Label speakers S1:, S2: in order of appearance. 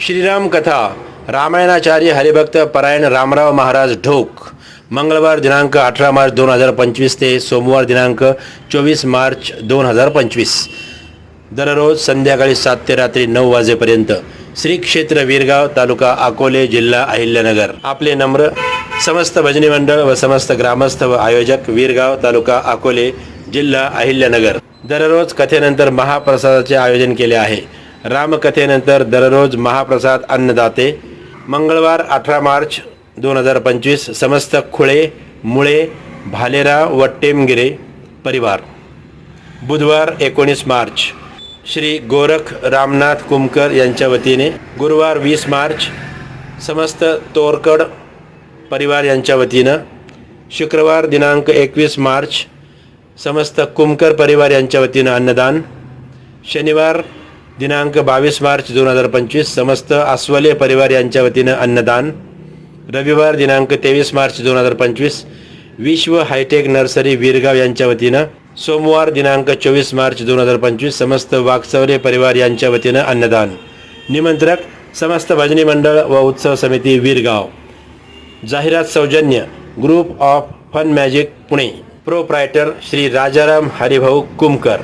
S1: श्रीराम कथा रामायणाचार्य हरिभक्त परायण रामराव महाराज ढोक मंगळवार दिनांक अठरा मार्च दोन हजार पंचवीस ते सोमवार दिनांक चोवीस मार्च दोन हजार पंचवीस. दररोज संध्याकाळी सात ते रात्री नऊ वाजेपर्यंत श्री क्षेत्र वीरगाव तालुका अकोले जिल्हा अहिल्यानगर. आपले नम्र समस्त भजनी मंडळ व समस्त ग्रामस्थ व आयोजक वीरगाव तालुका अकोले जिल्हा अहिल्यानगर. दररोज कथेनंतर महाप्रसादाचे आयोजन केले आहे. रामकथेनंतर दररोज महाप्रसाद अन्नदाते. मंगळवार अठरा मार्च दोन हजार पंचवीस समस्त खुळे मुळे भालेरा व टेमगिरे परिवार. बुधवार एकोणीस मार्च. श्री गोरख रामनाथ कुमकर यांच्या वतीने गुरुवार वीस मार्च समस्त तोरकड परिवार यांच्या वतीनं शुक्रवार दिनांक एकवीस मार्च समस्त कुमकर परिवार यांच्या वतीनं अन्नदान. शनिवार दिनांक बावीस मार्च दोन हजार पंचवीस समस्त अस्वले परिवार यांच्या वतीनं अन्नदान. रविवार दिनांक तेवीस मार्च दोन हजार पंचवीस विश्व हायटेक नर्सरी वीरगाव यांच्या वतीनं सोमवार दिनांक चोवीस मार्च दोन हजार पंचवीस समस्त वाक्सवले परिवार यांच्या वतीनं अन्नदान. निमंत्रक समस्त भजनी मंडळ व उत्सव समिती वीरगाव. जाहिरात सौजन्य group of fun magic Pune. Proprietor Shri Rajaram Haribhau Kumkar.